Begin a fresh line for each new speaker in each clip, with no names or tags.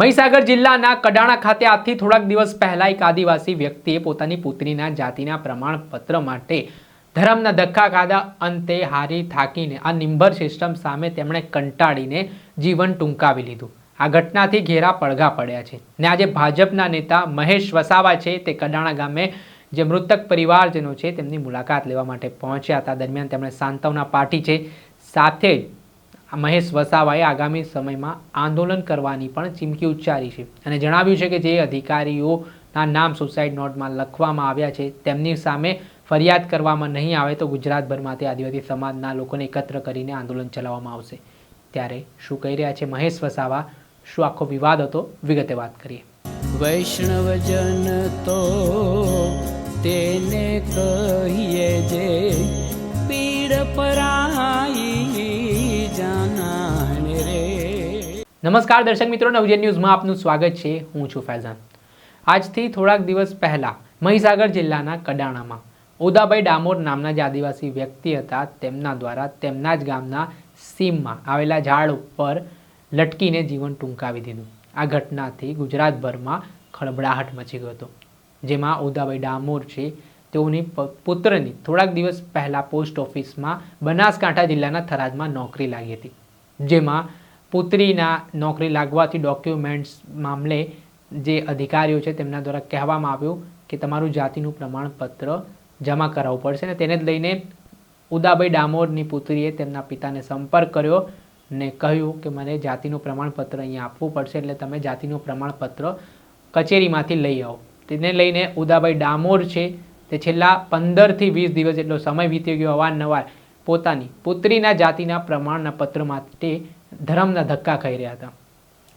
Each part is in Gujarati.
મહીસાગર જિલ્લાના કડાણા ખાતે આજથી થોડાક દિવસ પહેલા એક આદિવાસી વ્યક્તિએ પોતાની પુત્રીના જાતિના પ્રમાણપત્ર માટે ધર્મના ધક્કા ખાધા. અંતે હારી થાકીને આ નિંભર સિસ્ટમ સામે તેમણે કંટાળીને જીવન ટૂંકાવી લીધું. આ ઘટનાથી ઘેરા પડઘા પડ્યા છે. ને આજે ભાજપના નેતા મહેશ વસાવા છે તે કડાણા ગામે જે મૃતક પરિવારજનો છે તેમની મુલાકાત લેવા માટે પહોંચ્યા હતા. દરમિયાન તેમણે સાંત્વના પાર્ટી છે. સાથે જ મહેશ વસાવાએ આગામી સમયમાં આંદોલન કરવાની પણ ચીમકી ઉચ્ચારી છે અને જણાવ્યું છે કે જે અધિકારીઓના નામ સુસાઇડ નોટમાં લખવામાં આવ્યા છે, તેમની સામે ફરિયાદ કરવામાં નહીં આવે તો ગુજરાતભરમાંથી આદિવાસી સમાજના લોકોને એકત્ર કરીને આંદોલન ચલાવવામાં આવશે. ત્યારે શું કહી રહ્યા છે મહેશ વસાવા? શું આખો વિવાદ હતો? વિગતે વાત કરીએ.
વૈષ્ણવજન તો તેને કહીએ જે
નમસ્કાર દર્શક મિત્રો નવજન ન્યૂઝમાં આપનું સ્વાગત છે. હું છું ફૈઝાન. આજથી થોડાક દિવસ પહેલાં મહીસાગર જિલ્લાના કડાણામાં ઉદાભાઈ ડામોર નામના જે આદિવાસી વ્યક્તિ હતા, તેમના દ્વારા તેમના જ ગામના સીમમાં આવેલા ઝાડ ઉપર લટકીને જીવન ટૂંકાવી દીધું. આ ઘટનાથી ગુજરાતભરમાં ખળભળાહટ મચી ગયો હતો. જેમાં ઉદાભાઈ ડામોર છે, તેઓની પુત્રની થોડાક દિવસ પહેલાં પોસ્ટ ઓફિસમાં બનાસકાંઠા જિલ્લાના થરાદમાં નોકરી લાગી હતી. જેમાં પુત્રીના નોકરી લાગવાથી ડોક્યુમેન્ટ્સ મામલે જે અધિકારીઓ છે તેમના દ્વારા કહેવામાં આવ્યું કે તમારું જાતિનું પ્રમાણપત્ર જમા કરાવવું પડશે અને તેને જ લઈને ઉદાભાઈ ડામોરની પુત્રીએ તેમના પિતાને સંપર્ક કર્યો ને કહ્યું કે મને જાતિનું પ્રમાણપત્ર અહીંયા આપવું પડશે એટલે તમે જાતિનું પ્રમાણપત્ર કચેરીમાંથી લઈ આવો. તેને લઈને ઉદાભાઈ ડામોર છે તે છેલ્લા પંદરથી વીસ દિવસ જેટલો સમય વીતી ગયો અવારનવાર પોતાની પુત્રીના જાતિના પ્રમાણના પત્ર માટે ધર્મના ધક્કા ખાઈ રહ્યા હતા.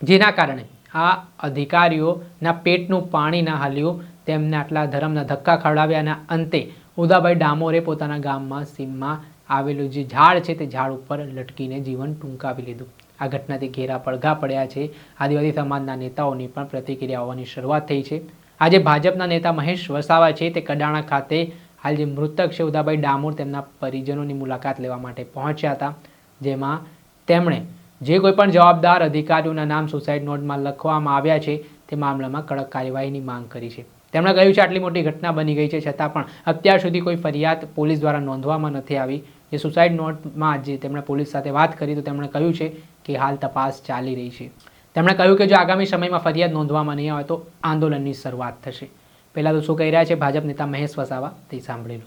જેના કારણે આ અધિકારીઓના પેટનું પાણી ના હાલ્યું, તેમને આટલા ધર્મના ધક્કા ખવડાવ્યાના અંતે ઉદાભાઈ ડામોરે પોતાના ગામમાં, સીમમાં આવેલું જે ઝાડ છે તે ઝાડ ઉપર લટકીને જીવન ટૂંકાવી લીધું. આ ઘટનાથી ઘેરા પડઘા પડ્યા છે. આદિવાસી સમાજના નેતાઓની પણ પ્રતિક્રિયા આવવાની શરૂઆત થઈ છે. આજે ભાજપના નેતા મહેશ વસાવા છે તે કડાણા ખાતે હાલ જે મૃતક છે ઉદાભાઈ ડામોર તેમના પરિજનોની મુલાકાત લેવા માટે પહોંચ્યા હતા, જેમાં તેમણે જે કોઈ પણ જવાબદાર અધિકારીઓના નામ સુસાઇડ નોટમાં લખવામાં આવ્યા છે, તે મામલામાં કડક કાર્યવાહીની માંગ કરી છે. તેમણે કહ્યું છે, આટલી મોટી ઘટના બની ગઈ છે, છતાં પણ અત્યાર સુધી કોઈ ફરિયાદ પોલીસ દ્વારા નોંધવામાં નથી આવી. જે સુસાઇડ નોટમાં જે તેમણે પોલીસ સાથે વાત કરી, તો તેમણે કહ્યું છે કે હાલ તપાસ ચાલી રહી છે. તેમણે કહ્યું કે જો આગામી સમયમાં ફરિયાદ નોંધવામાં નહીં આવે, તો આંદોલનની શરૂઆત થશે. પહેલાં તો શું કહી રહ્યા છે ભાજપ નેતા મહેશ વસાવા? તે સાંભળી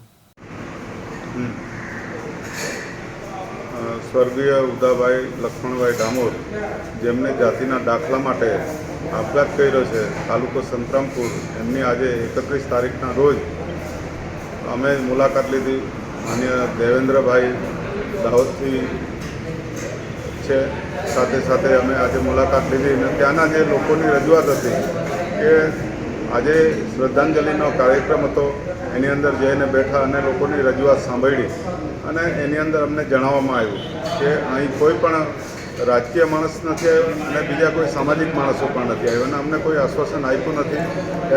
સ્વર્ગીય ઉદાભાઈ લક્ષ્મણભાઈ ડામોર, જેમને જાતિના દાખલા માટે આપઘાત કર્યો છે, તાલુકો સંતરામપુર. એમની આજે એકત્રીસ તારીખના રોજ અમે મુલાકાત લીધી. માન્ય દેવેન્દ્રભાઈ દાહોદથી છે. સાથે સાથે અમે આજે મુલાકાત લીધી અને ત્યાંના જે લોકોની રજૂઆત હતી કે આજે શ્રદ્ધાંજલિનો કાર્યક્રમ હતો. એની અંદર જઈને બેઠા અને લોકોની રજૂઆત સાંભળી અને એની અંદર અમને જણાવવામાં આવ્યું કે અહીં કોઈ પણ રાજકીય માણસ નથી આવ્યો અને બીજા કોઈ સામાજિક માણસો પણ નથી આવ્યો અને અમને કોઈ આશ્વાસન આપ્યું નથી.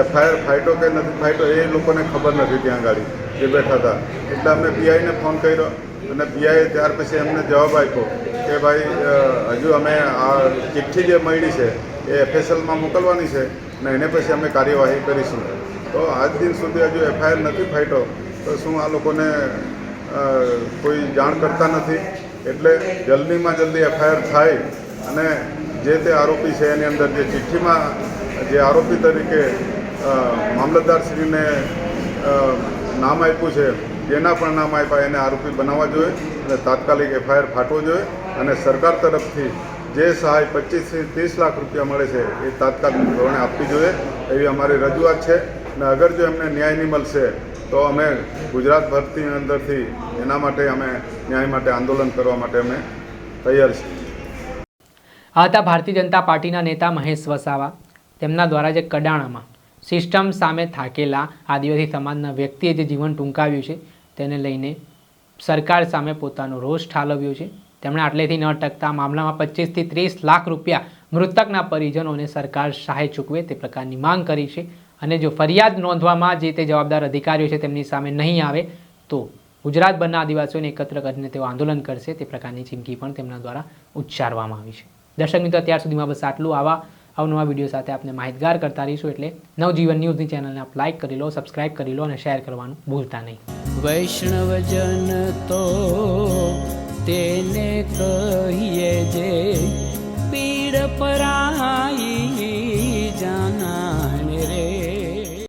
એફઆઈઆર ફાઇટો કે નથી ફાઇટો એ લોકોને ખબર નથી ત્યાં ગાડી જે બેઠા હતા. એટલે અમે પીઆઈને ફોન કર્યો અને પીઆઈએ ત્યાર પછી એમને જવાબ આપ્યો કે ભાઈ હજુ અમે આ ચિઠ્ઠી જે મળી છે એ એફએસએલમાં મોકલવાની છે. અને એને પછી અમે કાર્યવાહી કરીશું. તો આજ દિન સુધી હજુ એફઆઈઆર નથી ફાટ્યો, તો શું આ લોકોને કોઈ જાણ કરતા નથી? એટલે જલ્દીમાં જલ્દી એફઆઈઆર થાય અને જે તે આરોપી છે એની અંદર જે ચિઠ્ઠીમાં જે આરોપી તરીકે મામલતદારશ્રીને નામ આપ્યું છે જેના પણ નામ આપ્યા, એને આરોપી બનાવવા જોઈએ અને તાત્કાલિક એફઆઈઆર ફાટવો જોઈએ અને સરકાર તરફથી જે સહાય પચીસથી ત્રીસ લાખ રૂપિયા મળે છે એ તાત્કાલિક ધોરણે આપવી જોઈએ એવી અમારી રજૂઆત છે. અને અગર જો એમને ન્યાય નહીં મળશે, તો અમે ગુજરાત ભરતી અંદરથી એના માટે અમે ન્યાય માટે આંદોલન કરવા માટે અમે તૈયાર છીએ.
આ હતા ભારતીય જનતા પાર્ટીના નેતા મહેશ વસાવા, તેમના દ્વારા જે કડાણામાં સિસ્ટમ સામે થાકેલા આદિવાસી સમાજના વ્યક્તિએ જે જીવન ટૂંકાવ્યું છે, તેને લઈને સરકાર સામે પોતાનો રોષ ઠાલવ્યો છે. તેમણે આટલેથી ન ટકતા મામલામાં પચીસથી ત્રીસ લાખ રૂપિયા મૃતકના પરિજનોને સરકાર સહાય ચૂકવે તે પ્રકારની માંગ કરી છે. અને જો ફરિયાદ નોંધવામાં જે તે જવાબદાર અધિકારીઓ છે તેમની સામે નહીં આવે, તો ગુજરાતભરના આદિવાસીઓને એકત્ર કરીને તેઓ આંદોલન કરશે તે પ્રકારની ચીમકી પણ તેમના દ્વારા ઉચ્ચારવામાં આવી છે. દર્શક મિત્રો, અત્યાર સુધીમાં બસ આટલું. આવા અવનવા વીડિયો સાથે આપને માહિતગાર કરતા રહીશું એટલે નવજીવન ન્યૂઝની ચેનલને આપ લાઇક કરી લો, સબસ્ક્રાઇબ કરી લો અને શેર કરવાનું ભૂલતા નહીં.
વૈષ્ણવજન તો કહીએ જે પીડ પરાઈ